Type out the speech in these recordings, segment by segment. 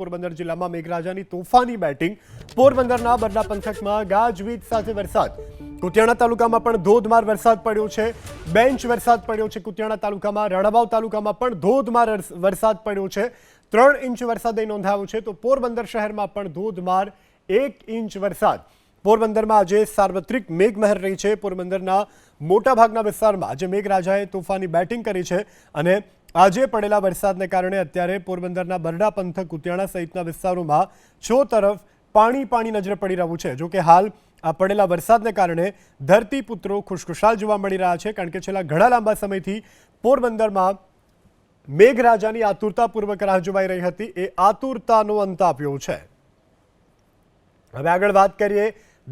પોરબંદર જિલ્લામાં મેઘરાજાની તોફાની બેટિંગ. પોરબંદરના બરડા પંથકમાં ગાજવીજ સાથે વરસાદ. કુતિયાણા તાલુકામાં પણ ધોધમાર વરસાદ પડ્યો છે. બેન્ચ વરસાદ પડ્યો છે કુતિયાણા તાલુકામાં. રણાવાવ તાલુકામાં પણ ધોધમાર વરસાદ પડ્યો છે. ત્રણ ઇંચ વરસાદ નોંધાયો છે. તો પોરબંદર શહેરમાં પણ ધોધમાર એક ઇંચ વરસાદ. પોરબંદરમાં આજે સાર્વત્રિક મેઘમહેર રહી છે. પોરબંદરના મોટાભાગના વિસ્તારમાં આજે મેઘરાજાએ તોફાની બેટિંગ કરી છે અને આજે પડેલા વરસાદને કારણે અત્યારે પોરબંદરના બરડા પંથક કુતિયાણા સહિતના વિસ્તારોમાં છો તરફ પાણી પાણી નજરે પડી રહ્યું છે. જો કે હાલ આ પડેલા વરસાદને કારણે ધરતીપુત્રો ખુશખુશાલ જોવા મળી રહ્યા છે કારણ કે છેલ્લા ઘણા લાંબા સમયથી પોરબંદરમાં મેઘરાજાની આતુરતાપૂર્વક રાહ જોવાઈ રહી હતી. એ આતુરતાનો અંત આપ્યો છે. હવે આગળ વાત કરીએ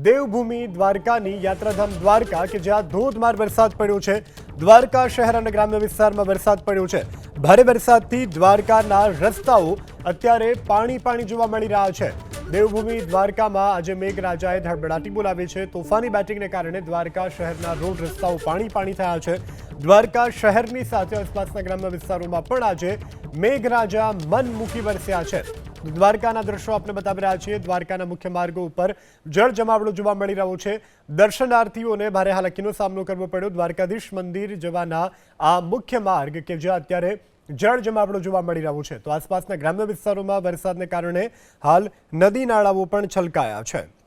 દેવભૂમિ દ્વારકાની યાત્રાધામ દ્વારકા કે જ્યાં ધોધમાર વરસાદ પડ્યો છે. દ્વારકા શહેર અને ગ્રામ્ય વિસ્તારમાં વરસાદ પડ્યો છે. ભારે વરસાદથી દ્વારકાના રસ્તાઓ અત્યારે પાણી પાણી જોવા મળી રહ્યા છે. દેવભૂમિ દ્વારકામાં આજે મેઘરાજાએ ધડબડાટી બોલાવી છે. તોફાની બેટિંગને કારણે દ્વારકા શહેરના રોડ રસ્તાઓ પાણી પાણી થયા છે. દ્વારકા શહેરની સાથે આસપાસના ગ્રામ્ય વિસ્તારોમાં પણ આજે મેઘરાજા મન મૂકી વરસ્યા છે. દ્વારકાના દ્રશ્યો આપણે બતાવી રહ્યા છીએ. દ્વારકાના મુખ્ય માર્ગો ઉપર જળ જમાવડો જોવા મળી રહ્યો છે. દર્શનાર્થીઓને ભારે હાલાકીનો સામનો કરવો પડ્યો. દ્વારકાધીશ મંદિર જવાના આ મુખ્ય માર્ગ કે જ્યાં અત્યારે જળ જમાવડો જોવા મળી રહ્યો છે. તો આસપાસના ગ્રામ્ય વિસ્તારોમાં વરસાદને કારણે હાલ નદી નાળાઓ પણ છલકાયા છે.